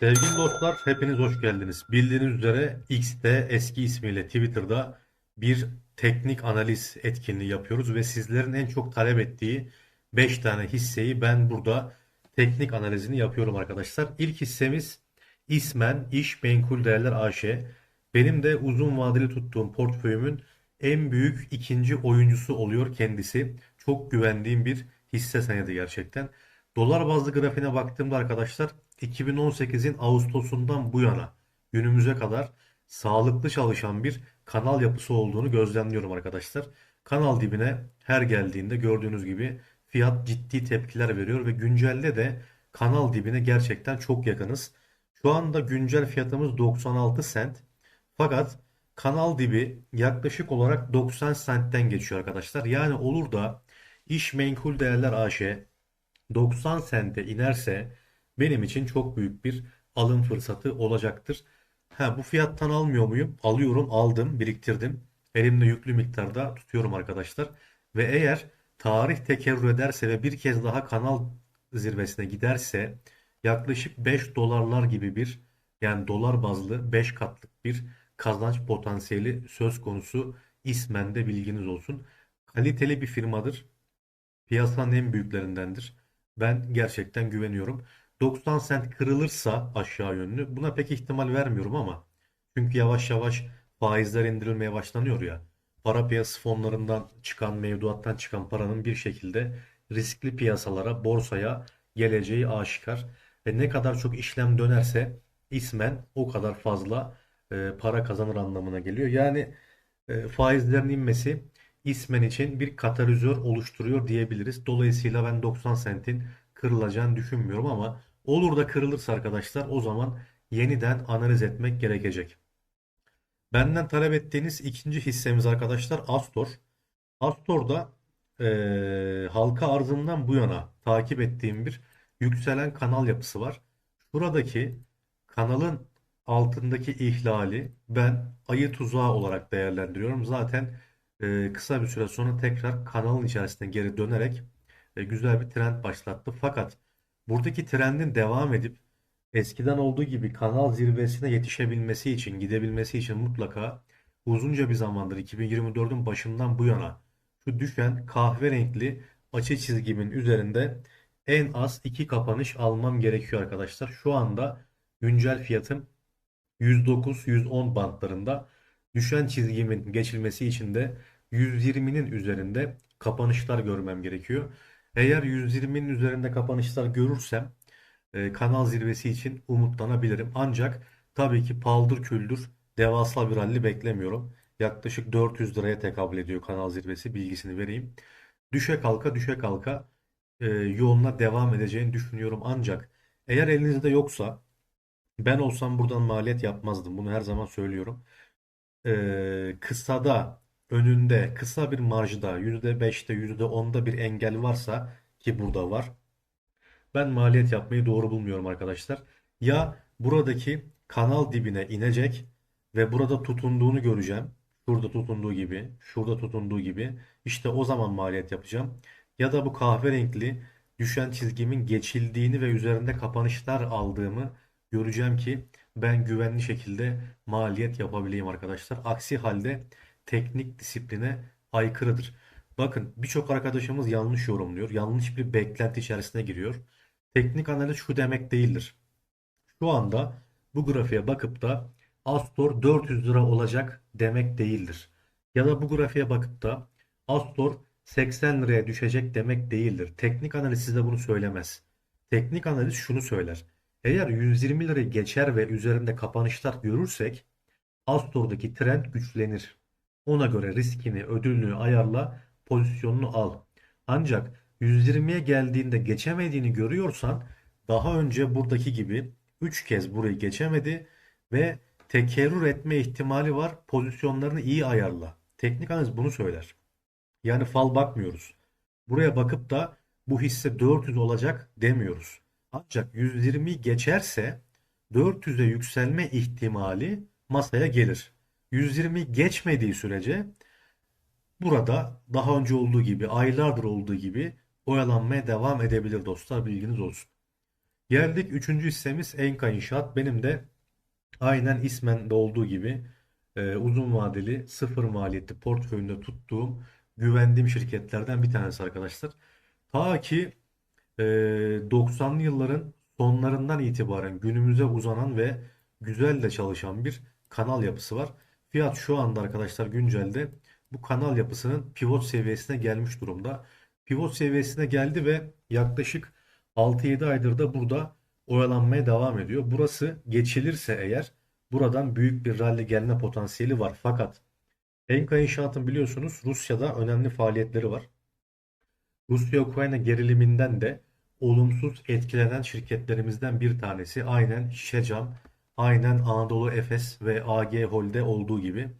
Sevgili dostlar, hepiniz hoş geldiniz. Bildiğiniz üzere X'te eski ismiyle Twitter'da bir teknik analiz etkinliği yapıyoruz ve sizlerin en çok talep ettiği 5 tane hisseyi ben burada teknik analizini yapıyorum arkadaşlar. İlk hissemiz İsmen İş Menkul Değerler AŞ. Benim de uzun vadeli tuttuğum portföyümün en büyük ikinci oyuncusu oluyor kendisi. Çok güvendiğim bir hisse senedi gerçekten. Dolar bazlı grafiğine baktığımda arkadaşlar 2018'in Ağustos'undan bu yana günümüze kadar sağlıklı çalışan bir kanal yapısı olduğunu gözlemliyorum arkadaşlar. Kanal dibine her geldiğinde gördüğünüz gibi fiyat ciddi tepkiler veriyor ve güncelde de kanal dibine gerçekten çok yakınız. Şu anda güncel fiyatımız 96 sent. Fakat kanal dibi yaklaşık olarak 90 sentten geçiyor arkadaşlar. Yani olur da İş Menkul Değerler AŞ 90 sente inerse benim için çok büyük bir alım fırsatı olacaktır. Ha, bu fiyattan almıyor muyum? Alıyorum, aldım, biriktirdim. Elimde yüklü miktarda tutuyorum arkadaşlar. Ve eğer tarih tekerrür ederse ve bir kez daha kanal zirvesine giderse yaklaşık 5 dolarlar gibi bir yani dolar bazlı 5 katlık bir kazanç potansiyeli söz konusu. İsmen de bilginiz olsun. Kaliteli bir firmadır. Piyasanın en büyüklerindendir. Ben gerçekten güveniyorum. 90 sent kırılırsa aşağı yönlü buna pek ihtimal vermiyorum ama çünkü yavaş yavaş faizler indirilmeye başlanıyor ya. Para piyasası fonlarından çıkan, mevduattan çıkan paranın bir şekilde riskli piyasalara, borsaya geleceği aşikar. Ve ne kadar çok işlem dönerse ismen o kadar fazla e, para kazanır anlamına geliyor. Yani e, faizlerin inmesi ismen için bir katalizör oluşturuyor diyebiliriz. Dolayısıyla ben 90 sentin kırılacağını düşünmüyorum ama olur da kırılırsa arkadaşlar o zaman yeniden analiz etmek gerekecek. Benden talep ettiğiniz ikinci hissemiz arkadaşlar Astor. Astor'da eee, halka arzından bu yana takip ettiğim bir yükselen kanal yapısı var. Şuradaki kanalın altındaki ihlali ben ayı tuzağı olarak değerlendiriyorum. Zaten eee, kısa bir süre sonra tekrar kanalın içerisine geri dönerek e, güzel bir trend başlattı. Fakat buradaki trendin devam edip eskiden olduğu gibi kanal zirvesine yetişebilmesi için, gidebilmesi için mutlaka uzunca bir zamandır 2024'ün başından bu yana şu düşen kahverengi açı çizgimin üzerinde en az iki kapanış almam gerekiyor arkadaşlar. Şu anda güncel fiyatım 109-110 bantlarında. Düşen çizgimin geçilmesi için de 120'nin üzerinde kapanışlar görmem gerekiyor. Eğer 120'nin üzerinde kapanışlar görürsem e, kanal zirvesi için umutlanabilirim. Ancak tabii ki paldır küldür devasa bir rally beklemiyorum. Yaklaşık 400 liraya tekabül ediyor kanal zirvesi bilgisini vereyim. Düşe kalka düşe kalka e, yoluna devam edeceğini düşünüyorum. Ancak eğer elinizde yoksa ben olsam buradan maliyet yapmazdım. Bunu her zaman söylüyorum. E, kısada önünde kısa bir marjda %5'te %10'da bir engel varsa ki burada var. Ben maliyet yapmayı doğru bulmuyorum arkadaşlar. Ya buradaki kanal dibine inecek ve burada tutunduğunu göreceğim. Şurada tutunduğu gibi, şurada tutunduğu gibi. İşte o zaman maliyet yapacağım. Ya da bu kahverengi düşen çizgimin geçildiğini ve üzerinde kapanışlar aldığımı göreceğim ki ben güvenli şekilde maliyet yapabileyim arkadaşlar. Aksi halde teknik disipline aykırıdır. Bakın birçok arkadaşımız yanlış yorumluyor. Yanlış bir beklenti içerisine giriyor. Teknik analiz şu demek değildir. Şu anda bu grafiğe bakıp da Astor 400 lira olacak demek değildir. Ya da bu grafiğe bakıp da Astor 80 liraya düşecek demek değildir. Teknik analiz size bunu söylemez. Teknik analiz şunu söyler. Eğer 120 lirayı geçer ve üzerinde kapanışlar görürsek Astor'daki trend güçlenir. Ona göre riskini, ödülünü ayarla, pozisyonunu al. Ancak 120'ye geldiğinde geçemediğini görüyorsan daha önce buradaki gibi 3 kez burayı geçemedi ve tekerrür etme ihtimali var. Pozisyonlarını iyi ayarla. Teknik analiz bunu söyler. Yani fal bakmıyoruz. Buraya bakıp da bu hisse 400 olacak demiyoruz. Ancak 120 geçerse 400'e yükselme ihtimali masaya gelir. 120 geçmediği sürece burada daha önce olduğu gibi aylardır olduğu gibi oyalanmaya devam edebilir dostlar bilginiz olsun. Geldik üçüncü hissemiz Enka İnşaat. Benim de aynen ismen de olduğu gibi e, uzun vadeli sıfır maliyetli portföyünde tuttuğum güvendiğim şirketlerden bir tanesi arkadaşlar. Ta ki e, 90'lı yılların sonlarından itibaren günümüze uzanan ve güzel de çalışan bir kanal yapısı var. Fiyat şu anda arkadaşlar güncelde bu kanal yapısının pivot seviyesine gelmiş durumda. Pivot seviyesine geldi ve yaklaşık 6-7 aydır da burada oyalanmaya devam ediyor. Burası geçilirse eğer buradan büyük bir rally gelme potansiyeli var. Fakat Enka İnşaat'ın biliyorsunuz Rusya'da önemli faaliyetleri var. Rusya-Ukrayna geriliminden de olumsuz etkilenen şirketlerimizden bir tanesi. Aynen Şişecam, aynen Anadolu Efes ve AG Hol'de olduğu gibi.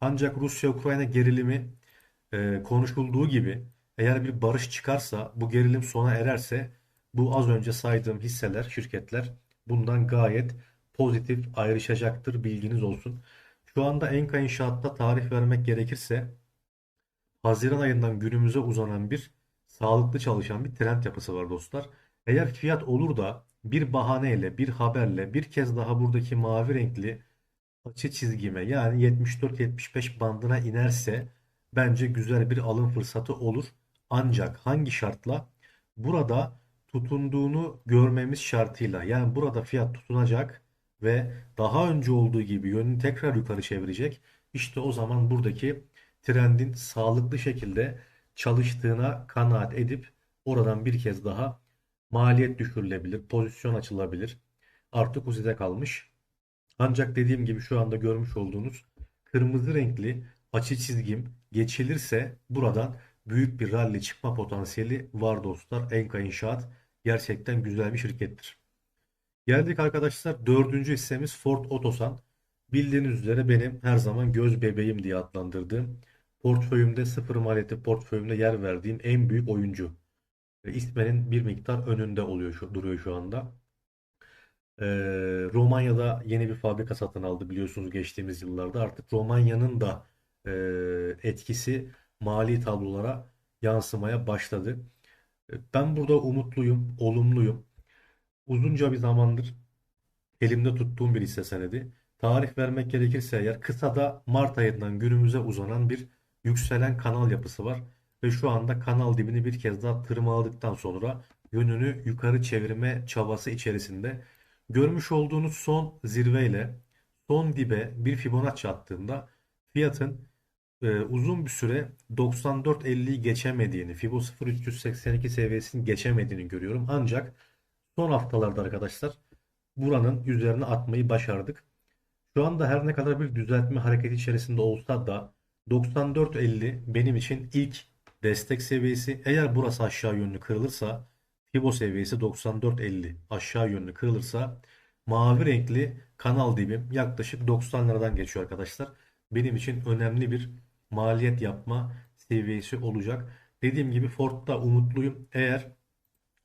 Ancak Rusya-Ukrayna gerilimi e, konuşulduğu gibi eğer bir barış çıkarsa, bu gerilim sona ererse bu az önce saydığım hisseler, şirketler bundan gayet pozitif ayrışacaktır. Bilginiz olsun. Şu anda Enka İnşaat'ta tarih vermek gerekirse Haziran ayından günümüze uzanan bir sağlıklı çalışan bir trend yapısı var dostlar. Eğer fiyat olur da bir bahaneyle, bir haberle bir kez daha buradaki mavi renkli açı çizgime yani 74-75 bandına inerse bence güzel bir alım fırsatı olur. Ancak hangi şartla? Burada tutunduğunu görmemiz şartıyla. Yani burada fiyat tutunacak ve daha önce olduğu gibi yönünü tekrar yukarı çevirecek. İşte o zaman buradaki trendin sağlıklı şekilde çalıştığına kanaat edip oradan bir kez daha maliyet düşürülebilir, pozisyon açılabilir. Artık size kalmış. Ancak dediğim gibi şu anda görmüş olduğunuz kırmızı renkli açı çizgim geçilirse buradan büyük bir rally çıkma potansiyeli var dostlar. Enka İnşaat gerçekten güzel bir şirkettir. Geldik arkadaşlar dördüncü hissemiz Ford Otosan. Bildiğiniz üzere benim her zaman göz bebeğim diye adlandırdığım portföyümde sıfır maliyeti portföyümde yer verdiğim en büyük oyuncu. İsmenin bir miktar önünde oluyor şu, duruyor şu anda. Ee, Romanya'da yeni bir fabrika satın aldı biliyorsunuz geçtiğimiz yıllarda. Artık Romanya'nın da e, etkisi mali tablolara yansımaya başladı. E, Ben burada umutluyum, olumluyum. Uzunca bir zamandır elimde tuttuğum bir hisse senedi. Tarih vermek gerekirse eğer kısada Mart ayından günümüze uzanan bir yükselen kanal yapısı var. Ve şu anda kanal dibini bir kez daha tırmaladıktan sonra yönünü yukarı çevirme çabası içerisinde. Görmüş olduğunuz son zirveyle son dibe bir Fibonacci attığında fiyatın e, uzun bir süre 94.50'yi geçemediğini, Fibo 0.382 seviyesini geçemediğini görüyorum. Ancak son haftalarda arkadaşlar buranın üzerine atmayı başardık. Şu anda her ne kadar bir düzeltme hareketi içerisinde olsa da 94.50 benim için ilk destek seviyesi. Eğer burası aşağı yönlü kırılırsa Fibo seviyesi 94.50 aşağı yönlü kırılırsa mavi renkli kanal dibim yaklaşık 90 liradan geçiyor arkadaşlar. Benim için önemli bir maliyet yapma seviyesi olacak. Dediğim gibi Ford'da umutluyum. Eğer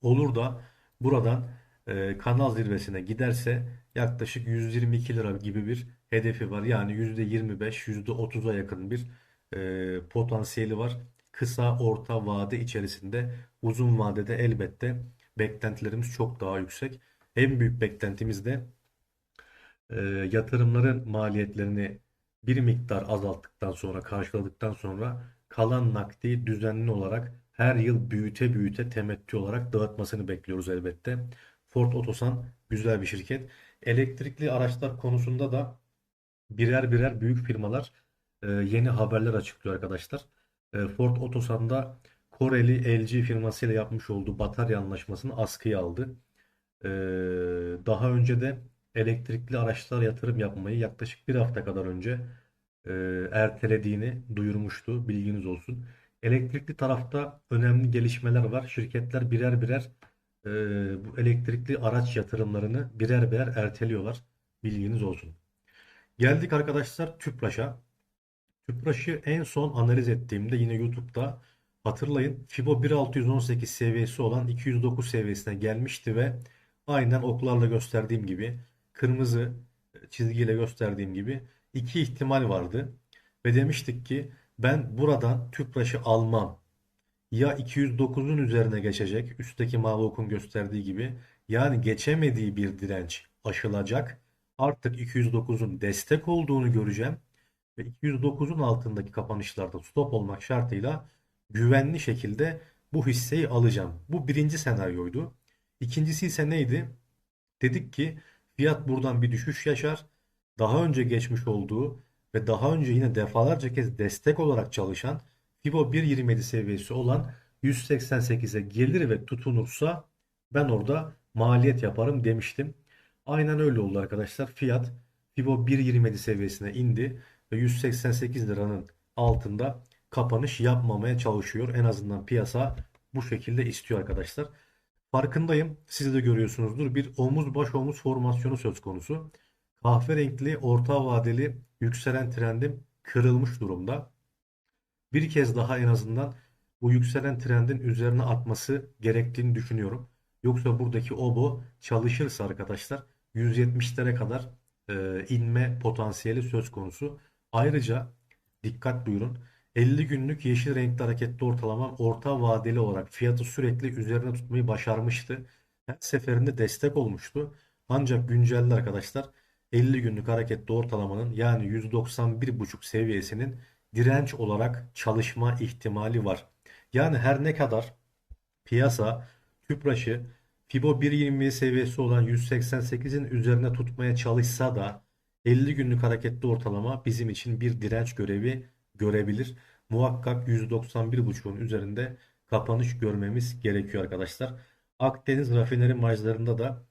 olur da buradan e, kanal zirvesine giderse yaklaşık 122 lira gibi bir hedefi var. Yani %25, %30'a yakın bir e, potansiyeli var. Kısa, orta vade içerisinde uzun vadede elbette beklentilerimiz çok daha yüksek. En büyük beklentimiz de e, yatırımların maliyetlerini bir miktar azalttıktan sonra, karşıladıktan sonra kalan nakdi düzenli olarak her yıl büyüte büyüte temettü olarak dağıtmasını bekliyoruz elbette. Ford Otosan güzel bir şirket. Elektrikli araçlar konusunda da birer birer büyük firmalar e, yeni haberler açıklıyor arkadaşlar. E, Ford Otosan'da Koreli LG firmasıyla yapmış olduğu batarya anlaşmasını askıya aldı. E, daha önce de elektrikli araçlar yatırım yapmayı yaklaşık bir hafta kadar önce e, ertelediğini duyurmuştu. Bilginiz olsun. Elektrikli tarafta önemli gelişmeler var. Şirketler birer birer e, bu elektrikli araç yatırımlarını birer birer erteliyorlar. Bilginiz olsun. Geldik arkadaşlar Tüpraş'a. Tüpraş'ı en son analiz ettiğimde yine YouTube'da hatırlayın Fibo 1618 seviyesi olan 209 seviyesine gelmişti ve aynen oklarla gösterdiğim gibi kırmızı çizgiyle gösterdiğim gibi iki ihtimal vardı. Ve demiştik ki ben buradan Tüpraş'ı almam. Ya 209'un üzerine geçecek üstteki mavi okun gösterdiği gibi Yani geçemediği bir direnç aşılacak. Artık 209'un destek olduğunu göreceğim ve 209'un altındaki kapanışlarda stop olmak şartıyla güvenli şekilde bu hisseyi alacağım. Bu birinci senaryoydu. İkincisi ise neydi? Dedik ki fiyat buradan bir düşüş yaşar. Daha önce geçmiş olduğu ve daha önce yine defalarca kez destek olarak çalışan Fibo 1.27 seviyesi olan 188'e gelir ve tutunursa ben orada maliyet yaparım demiştim. Aynen öyle oldu arkadaşlar. Fiyat Fibo 1.27 seviyesine indi ve 188 liranın altında kapanış yapmamaya çalışıyor. En azından piyasa bu şekilde istiyor arkadaşlar. Farkındayım. Siz de görüyorsunuzdur. Bir omuz baş omuz formasyonu söz konusu. Kahverengi orta vadeli yükselen trendim kırılmış durumda. Bir kez daha en azından bu yükselen trendin üzerine atması gerektiğini düşünüyorum. Yoksa buradaki obo çalışırsa arkadaşlar 170'lere kadar e, inme potansiyeli söz konusu. Ayrıca dikkat buyurun. 50 günlük yeşil renkli hareketli ortalamam orta vadeli olarak fiyatı sürekli üzerine tutmayı başarmıştı. Her seferinde destek olmuştu. Ancak güncelde arkadaşlar 50 günlük hareketli ortalamanın yani 191,5 seviyesinin direnç olarak çalışma ihtimali var. Yani her ne kadar piyasa Tüpraş'ı Fibo 1.20 seviyesi olan 188'in üzerine tutmaya çalışsa da 50 günlük hareketli ortalama bizim için bir direnç görevi görebilir. Muhakkak 191.5'un üzerinde kapanış görmemiz gerekiyor arkadaşlar. Akdeniz rafineri marjlarında da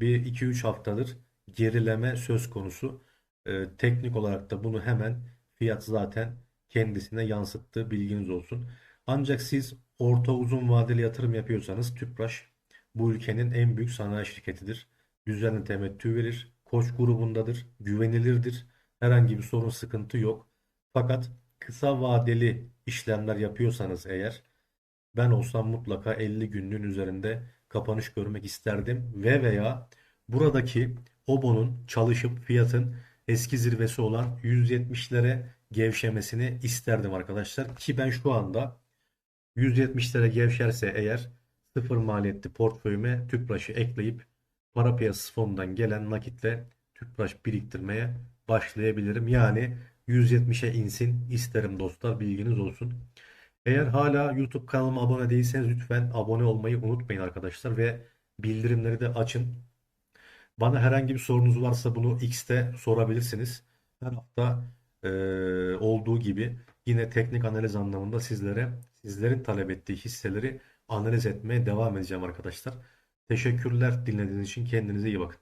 bir 2-3 haftadır gerileme söz konusu. Ee, teknik olarak da bunu hemen fiyat zaten kendisine yansıttığı bilginiz olsun. Ancak siz orta uzun vadeli yatırım yapıyorsanız Tüpraş bu ülkenin en büyük sanayi şirketidir. Düzenli temettü verir. Koç grubundadır. Güvenilirdir. Herhangi bir sorun sıkıntı yok. Fakat kısa vadeli işlemler yapıyorsanız eğer ben olsam mutlaka 50 günlüğün üzerinde kapanış görmek isterdim ve veya buradaki OBO'nun çalışıp fiyatın eski zirvesi olan 170'lere gevşemesini isterdim arkadaşlar ki ben şu anda 170'lere gevşerse eğer sıfır maliyetli portföyüme tüpraşı ekleyip para piyasası fonundan gelen nakitle tüpraş biriktirmeye başlayabilirim. Yani 170'e insin isterim dostlar bilginiz olsun. Eğer hala YouTube kanalıma abone değilseniz lütfen abone olmayı unutmayın arkadaşlar ve bildirimleri de açın. Bana herhangi bir sorunuz varsa bunu X'te sorabilirsiniz. Her hafta e, olduğu gibi yine teknik analiz anlamında sizlere sizlerin talep ettiği hisseleri analiz etmeye devam edeceğim arkadaşlar. Teşekkürler dinlediğiniz için kendinize iyi bakın.